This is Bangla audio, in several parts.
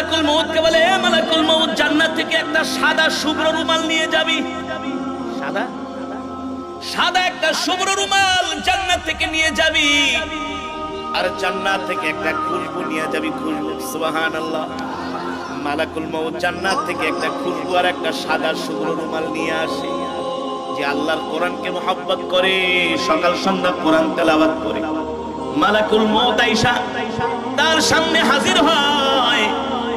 মালাকুল মউতকে বলে, এ মালাকুল মউত, জান্নাত থেকে একটা সাদা শুভ্র রুমাল নিয়ে যাবি। সাদা? সাদা একটা শুভ্র রুমাল জান্নাত থেকে নিয়ে যাবি। আর জান্নাত থেকে একটা খুশবু নিয়ে যাবি, খুশবু। সুবহানাল্লাহ। মালাকুল মউত জান্নাত থেকে একটা খুশবু আর একটা সাদা শুভ্র রুমাল নিয়ে আসে। যে আল্লাহর কোরআনকে মহব্বত করে, সকাল সন্ধ্যা কোরআন তেলাওয়াত করে। মালাকুল মউত আইসা তার সামনে হাজির হয়।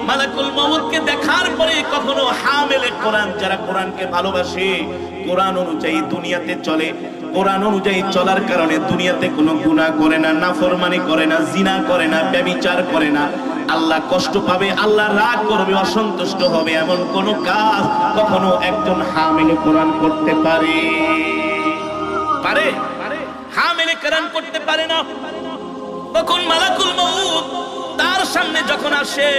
মালাকুল মউতকে দেখার পরে কখনো হামেলে কোরআন, যারা কোরআনকে ভালোবাসে, কোরআন অনুযায়ী দুনিয়াতে চলে। কোরআন অনুযায়ী চলার কারণে দুনিয়াতে কোনো গুনাহ করে না, নাফরমানি করে না, জিনা করে না ব্যভিচার করে না। আল্লাহ কষ্ট পাবে, আল্লাহ রাগ করবে, অসন্তুষ্ট হবে এমন কোন কাজ কখনো একজন হামিলে কোরআন করতে পারে। পারে? হামিলে কোরআন করতে পারে না? তখন মালাকুল মউত তার সামনে যখন আসে,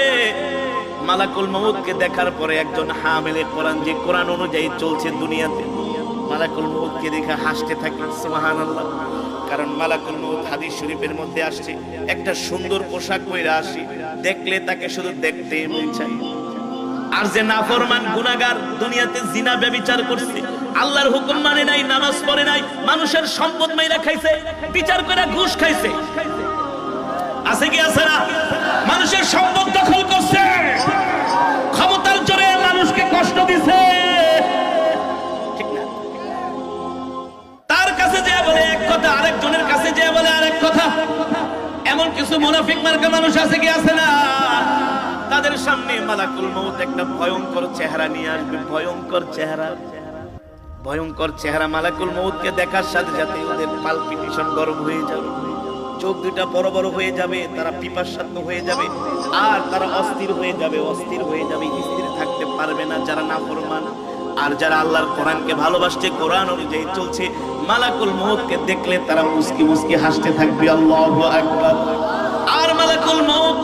মালাকুল মউতকে দেখার পরে একজন হামিলে কোরআন যে কোরআন অনুযায়ী চলছে দুনিয়াতে। মালাকুল মউতকে দেখে হাসতে থাকে, সুবহানাল্লাহ। কারণ মালাকুল মউত হাদিস শরীফের মধ্যে আসছে, একটা সুন্দর পোশাক পরে আসে, দেখলে তাকে শুধু দেখতে মন চায়। আর যে নাফরমান গুনাগার দুনিয়াতে জিনা ব্যভিচার করছে, আল্লাহর হুকুম মানে নাই, নামাজ পড়ে নাই, মানুষের সম্পদ মাইরা খাইছে, বিচার করে ঘুষ খাইছে আছে কি আছে না? মানুষের সম্পদ দখল করছে। ক্ষমতার জোরে মানুষকে কষ্ট দিছে। তার কাছে যে বলে এক কথা, আরেকজনের কাছে যে বলে আরেক কথা। এমন কিছু মুনাফিক মার্কা মানুষ আছে কি আছে না? তাদের সামনে মালাকুল মউত একটা ভয়ঙ্কর চেহারা নিয়ে আসবে, ভয়ঙ্কর চেহারা। ভয়ঙ্কর চেহারা মালাকুল মউতকে দেখার সাথে সাথে ওদের পালপিটেশন গরম হয়ে যাবে। চোখ দুটা বড় বড় হয়ে যাবে, তারা পিপাসাত্ম হয়ে যাবে, আর তারা অস্থির হয়ে যাবে, অস্থির হয়ে যাবে, স্থির থাকতে পারবে না যারা না ফরমান আর যারা আল্লাহর কোরআনকে ভালোবাসছে, কোরআন অনুযায়ী চলছে, মালাকুল মউতকে দেখলে তারা মুস্কি মুস্কি হাসতে থাকবে, আল্লাহু আকবার। আর মালাকুল মউত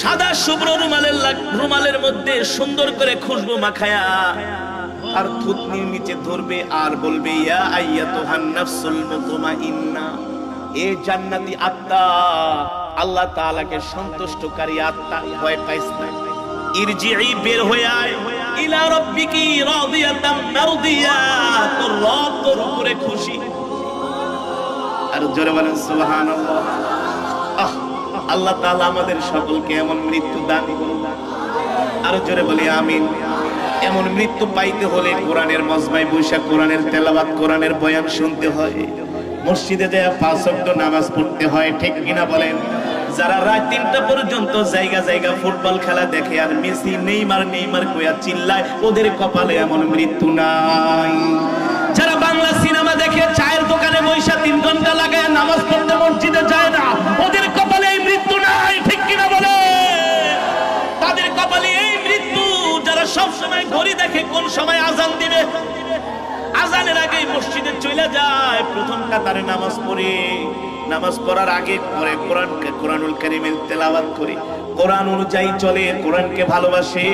সাদা শুভ্র রুমালের রুমালের মধ্যে সুন্দর করে খুশবু মাখায়া আর থুতনির নিচে ধরবে আর বলবে, ইয়া আইয়াতুহান নাফসুল মুতমাইন্না। এ জান্নাতি আত্মা। আল্লাহ সন্তুষ্টকারী আত্মা ভয় পাইস না। জোরে আল্লাহ আমাদের সকলকে এমন মৃত্যু দান আরও জোরে বলি, আমিন। এমন মৃত্যু পাইতে হলে কোরআনের মজমায় বৈশাখ কোরআনের তেলাবাদ কোরআনের বয়ান শুনতে হয়। মসজিদে যায় পাঁচ ওয়াক্ত নামাজ পড়তে হয়, ঠিক কিনা বলেন? যারা রাত তিনটা পর্যন্ত জায়গা জায়গা ফুটবল খেলা দেখে আর মেসি, নেইমার নেইমার কইয়া চিল্লায়, ওদের কপালে এমন মৃত্যু নাই। যারা বাংলা সিনেমা দেখে চায়ের দোকানে বৈশা তিন ঘণ্টা লাগায় নামাজ পড়তে মসজিদে যায় না, ওদের কপালে এই মৃত্যু নাই, ঠিক কিনা বলে তাদের কপালে এই মৃত্যু, যারা সব সময় ঘড়ি দেখে কোন সময় প্রথম কাতারে নামাজ পড়ে। নামাজ পড়ার আগে পরে কোরআন কোরআনুল কারীমের তেলাওয়াত করে। কোরআন অনুযায়ী চলে, কোরআনকে ভালোবাসে।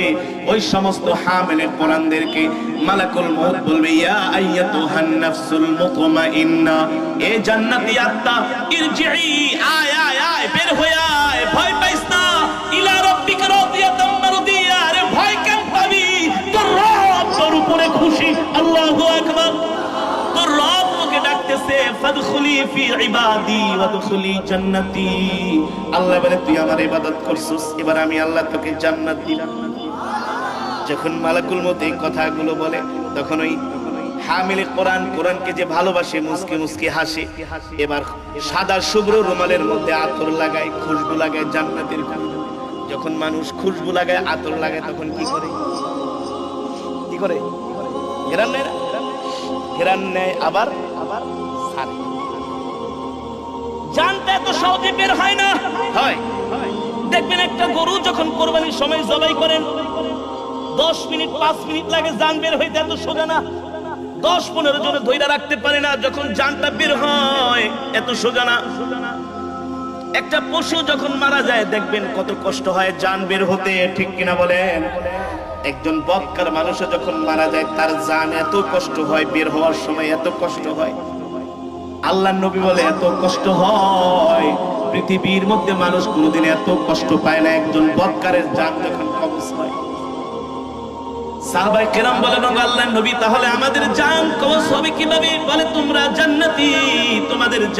ওই সমস্ত হামেলে কোরআনদেরকে মালাকুল মউত বলবে, ইয়া আইয়াতুহান নাফসুল মুতমাইন্না, এ জান্নাতি আত্মা ইরজিই আয় আয় আয়, বের হয়ে আয়, ভয় পাইস যখন মালাকুল মত এই কথাগুলো বলে, তখন ওই হামিলে কোরআন, কোরআনকে যে ভালোবাসে, মুসকে মুসকে হাসে, এবার সাদা শুভ্র রুমালের মধ্যে আতর লাগায়, খুশবু লাগায় জান্নাতের যখন মানুষ খুশবু লাগায়, আতর লাগায়, তখন কি করে? কি করে? হেরান নেয় না? ঘেরান নেয় আবার আবার? জানতে এত সহজে বের হয় না? হয়। দেখবেন একটা গরু যখন কোরবানির সময় জবাই করেন দশ মিনিট পাঁচ মিনিট লাগে জান বের হইতে এত সোজা না। দশ পনেরো জনে ধৈর্য রাখতে পারে না যখন জানটা বের হয় এত সোজা না। একটা পশু যখন মারা যায় দেখবেন কত কষ্ট হয় জান বের হতে ঠিক কিনা বলেন? একজন বক্কার মানুষ যখন মারা যায় তার জান এত কষ্ট হয় বের হওয়ার সময় এত কষ্ট হয়। আল্লাহ নবী বলে এত কষ্ট হয়। পৃথিবীর মধ্যে মানুষ কোনোদিন এত কষ্ট পায় না, একজন বৎকারের যান যখন কবজ হয়। সাহাবাই কেরাম বলেন "ও নবী, তাহলে আমাদের জান কবজ হবে কীভাবে? বলে, তোমরা তোমাদের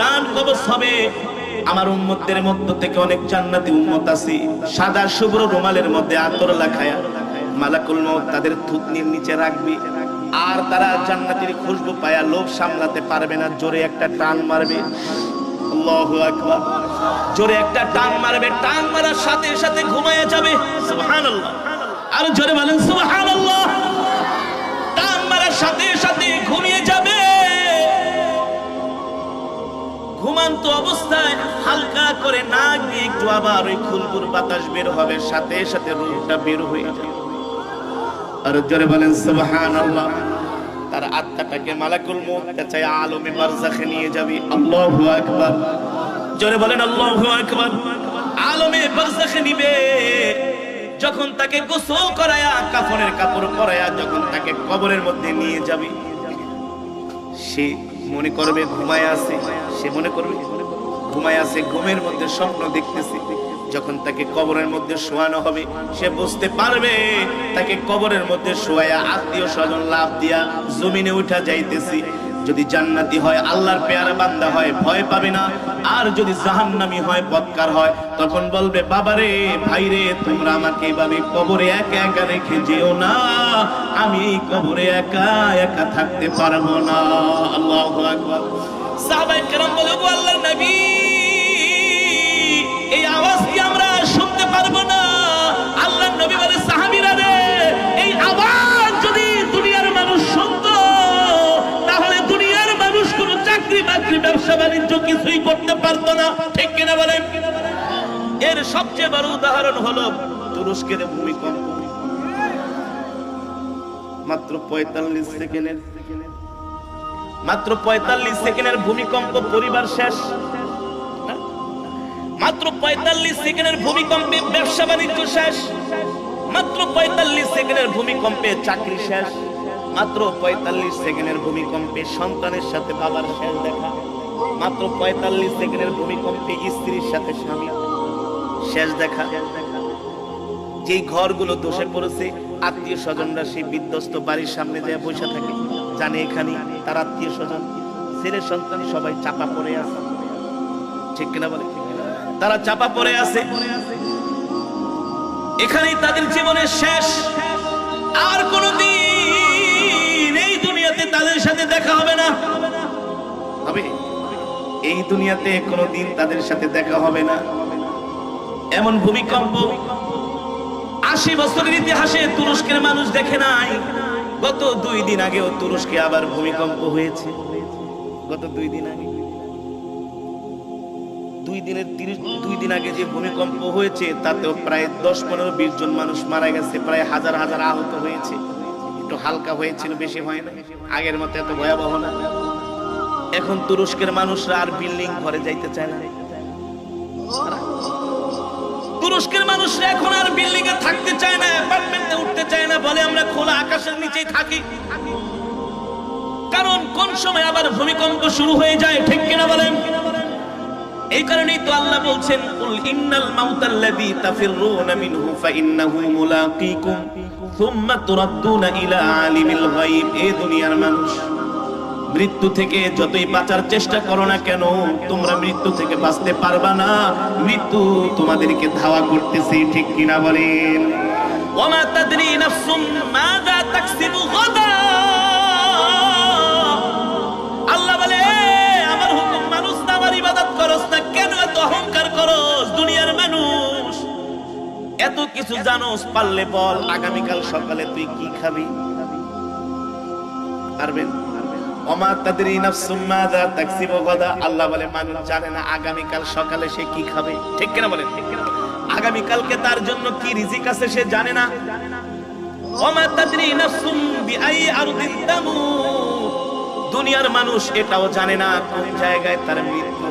আমার মধ্য থেকে অনেক জান্নাতি সাদা শুভ্র রুমালের মধ্যে মালাকুল মউত তাদের থুতনির নিচে রাখবে। আর তারা জান্নাতের খুশবু পায়া লোভ সামলাতে পারবে না। জোরে একটা টান মারবে। জোরে একটা টান মারবে। টান মারার সাথে সাথে ঘুমায়া যাবে। আর জোরে বলেন টান মারার সাথে সাথে ঘুমিয়ে যাবে। ঘুমান্ত অবস্থায় হালকা করে নাক দিয়ে একটু আবার ওই খুলবুর বাতাস বের হবে। সাথে সাথে রূপটা বের হয়ে যাবে। আর জোরে বলেন সুবহানাল্লাহ। তার আত্মাটাকে মালাকুল আলমে বারজাখে নিয়ে যাবে। আল্লাহু আকবার। জোরে বলেন আল্লাহু আকবার। আলমে বারজাখে নিবে। যখন তাকে গোসল করায়া কাফনের কাপড় পরায়া যখন তাকে কবরের মধ্যে নিয়ে যাবে সে মনে করবে ঘুমায় আছে সে মনে করবে ঘুমায় আছে ঘুমের মধ্যে স্বপ্ন দেখতেছে। যখন তাকে কবরের মধ্যে শোয়ানো হবে, সে বুঝতে পারবে, তাকে কবরের মধ্যে শোয়া আত্মীয় স্বজন লাভ দিয়া জমিনে উঠা যাইতেছি। যদি জান্নাতি হয়, আল্লাহর পেয়ারা বান্দা হয়, ভয় পাবে না। আর যদি জাহান্নামি হয়, বৎকার হয়, তখন বলবে, বাবারে, ভাইরে, তোমরা আমাকে এভাবে কবরে একা একা রেখে যেও না। আমি এই কবরে একা একা থাকতে পারব না। আল্লাহ আকবার। সাহাবায়ে কেরাম বলে আল্লাহর নবী কিছুই করতে পারতো না। ঠিক কিনা বলেন এর সবচেয়ে বড় উদাহরণ হলো তুরস্কের ভূমিকম্প। মাত্র পঁয়তাল্লিশ সেকেন্ডের, মাত্র পঁয়তাল্লিশ সেকেন্ডের ভূমিকম্প পরিবার শেষ? মাত্র পঁয়তাল্লিশ সেকেন্ডের ভূমিকম্পে ব্যবসা বাণিজ্য শেষ। মাত্র পঁয়তাল্লিশ সেকেন্ডের ভূমিকম্পে চাকরি শেষ। মাত্র পঁয়তাল্লিশ সেকেন্ডের ভূমিকম্পে সন্তানের সাথে বাবার শেষ দেখা। মাত্র পঁয়তাল্লিশ সেকেন্ডের ভূমিকম্পে স্ত্রীর সাথে স্বামী। শেষ দেখা। যেই ঘরগুলো দোষে পড়েছে আত্মীয় স্বজনরা সেই বিধ্বস্ত বাড়ির সামনে যায় বসে থাকে। জানে এখানে তার আত্মীয় স্বজন ছেলে সন্তান সবাই চাপা পড়ে আছে। ঠিক কিনা বলে? তারা চাপা পড়ে আছে। এখানেই তাদের জীবনের শেষ। আর কোনদিন এই দুনিয়াতে তাদের সাথে দেখা হবে না। এই দুনিয়াতে কোনোদিন তাদের সাথে দেখা হবে না। এমন ভূমিকম্প আশি বছরের ইতিহাসে তুরস্কের মানুষ দেখে নাই। গত দুই দিন আগেও তুরস্কে আবার ভূমিকম্প হয়েছে। গত দুই দিন আগে। দুই দিনের তিরিশ দুই দিন আগে যে ভূমিকম্প হয়েছে, তাতেও প্রায় দশ পনেরো বিশ জন মানুষ মারা গেছে, প্রায় হাজার হাজার আহত হয়েছে। একটু হালকা হয়েছিল, বেশি হয় না। আগের মতো এত ভয়াবহ না। এখন তুরস্কের মানুষরা আর বিল্ডিং ঘরে যাইতে চায় না। তুরস্কের মানুষরা এখন আর বিল্ডিং এ থাকতে চায় না অ্যাপার্টমেন্টে উঠতে চায় না, বলে আমরা খোলা আকাশের নিচেই থাকি। কারণ কোন সময় আবার ভূমিকম্প শুরু হয়ে যায়, ঠিক কিনা বলেন? এই কারণেই তো আল্লাহ বলছেন, কুল ইন্নাল মাউতাল্লাযী তাফিররুনা মিনহু, ফাইন্নাহু মুলাকীকুম, সুম্মা তুরাদ্দুনা ইলা আলিমিল গায়ব। এই দুনিয়ার মানুষ। মৃত্যু থেকে যতই বাঁচার চেষ্টা করো না কেন, তোমরা মৃত্যু থেকে বাঁচতে পারবা না। মৃত্যু তোমাদেরকে ধাওয়া করতেছে, ঠিক কিনা বলেন? এত অহংকার দুনিয়ার এত কিছু জানোস, পারলে বল, আগামীকাল সকালে তুই কি খাবি? পারবেন? তাদের ইনাফসুম্মাদা তাকসিব গদা। আল্লাহ বলে, মানুষ জানে না সকালে সে কি খাবে। ঠিক কিনা ঠিক কিনা আগামীকালকে তার জন্য কি রিজিক আছে সে জানে না? অমা তাদের ইনাফসুম বিআই আরদিন তামুত। দুনিয়ার মানুষ এটাও জানে না কোন জায়গায় তার মৃত্যু